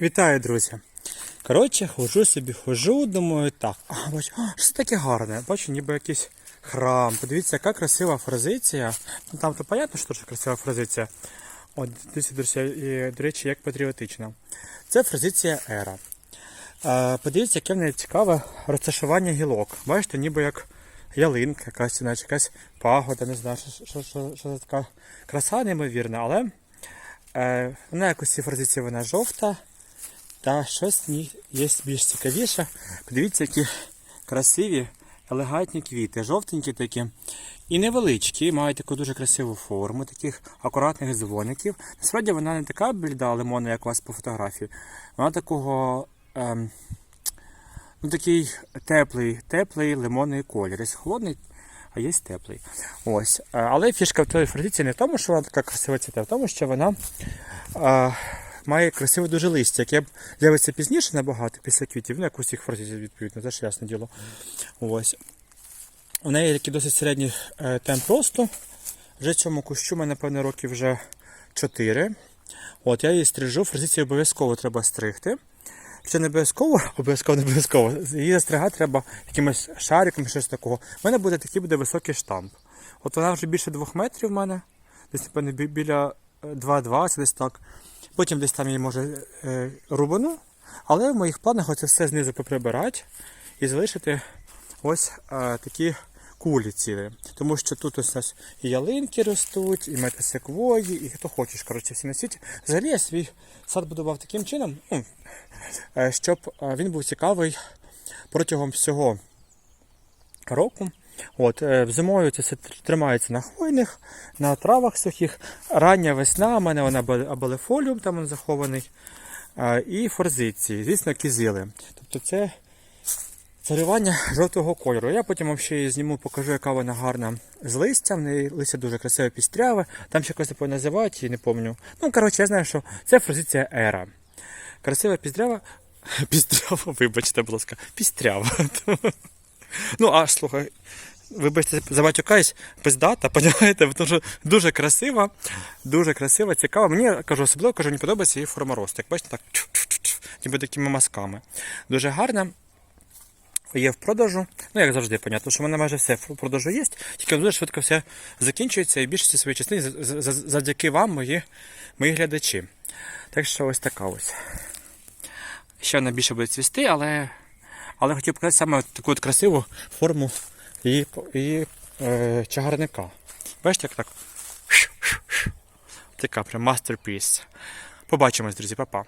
Вітаю, друзі! Коротше, ходжу собі, ходжу, думаю, так. А, бачу, а, що таке гарне? Бачу, ніби якийсь храм. Подивіться, яка красива фразиція. Ну там то понятно, що це красива фразиція. От, дивіться, друзі, і, до речі, як патріотична. Це фразиція ера. Е, подивіться, яке в неї цікаве розташування гілок. Бачите, ніби як ялинка, якась, наче якась пагода, не знаю, що, що, що, що це така краса неймовірна, але е, вона якось ці фразиції вона жовта. Та щось є більш цікавіше. Подивіться, які красиві, елегантні квіти, жовтенькі такі. І невеличкі, мають таку дуже красиву форму, таких акуратних дзвоників. Насправді вона не така бліда лимона, як у вас по фотографії. Вона такого. Ем, ну, такий теплий, теплий лимонний колір. Є холодний, а є теплий. Ось. Е, Але фішка в тої фразиці не в тому, що вона така красива цвіте, а в тому, що вона. Е, має красиве дуже листя, яке з'явиться пізніше набагато після квітів, ну як у всіх відповідно, це ж ясне діло. Ось. У неї такий досить середній е, темп росту. Вже цьому кущу мене, напевно, років вже 4. От, я її стрижу, фразицію обов'язково треба стригти. Що не обов'язково, обов'язково не обов'язково. Її застригати треба якимось шариком, щось такого. У мене буде такий буде високий штамп. От вона вже більше 2 метрів в мене, десь напевно бі- біля е, 2,20, десь так. Потім десь там її може е, рубану, але в моїх планах оце все знизу поприбирати і залишити ось е, такі кулі цілі. Тому що тут ось у нас і ялинки ростуть, і метасеквої, і хто хочеш, коротше, всі на світі. Взагалі я свій сад будував таким чином, ну, е, щоб він був цікавий протягом всього року. От, е, зимою це все тримається на хвойних, на травах сухих. Рання весна, у мене вона абелефоліум, там він захований, і форзиції, звісно, кізили. Тобто це царювання жовтого кольору. Я потім вам ще її зніму, покажу, яка вона гарна з листям. В неї листя дуже красиве пістряве. Там ще якось типу, називають, її не пам'ятаю. Ну, коротше, я знаю, що це форзиція ера. Красива піздрява. Пістрява, вибачте, будь ласка, пістрява. Ну, а слухай, вибачте, забатюкаюсь, пиздата, понімаєте, тому що дуже красива, дуже красива, цікава. Мені кажу, особливо кажу, мені подобається її форма росту. Як бачите, так ніби такими мазками. Дуже гарна. Є в продажу. Ну, як завжди, понятно, що в мене майже все в продажу є, тільки дуже швидко все закінчується і за- за- за- завдяки вам, мої, мої глядачі. Так що ось така ось. Ще вона більше буде цвісти, але, але хотів показати саме таку от красиву форму її, і е, чагарника. Бачите, як так? Така прям мастерпіс. Побачимось, друзі, па-па.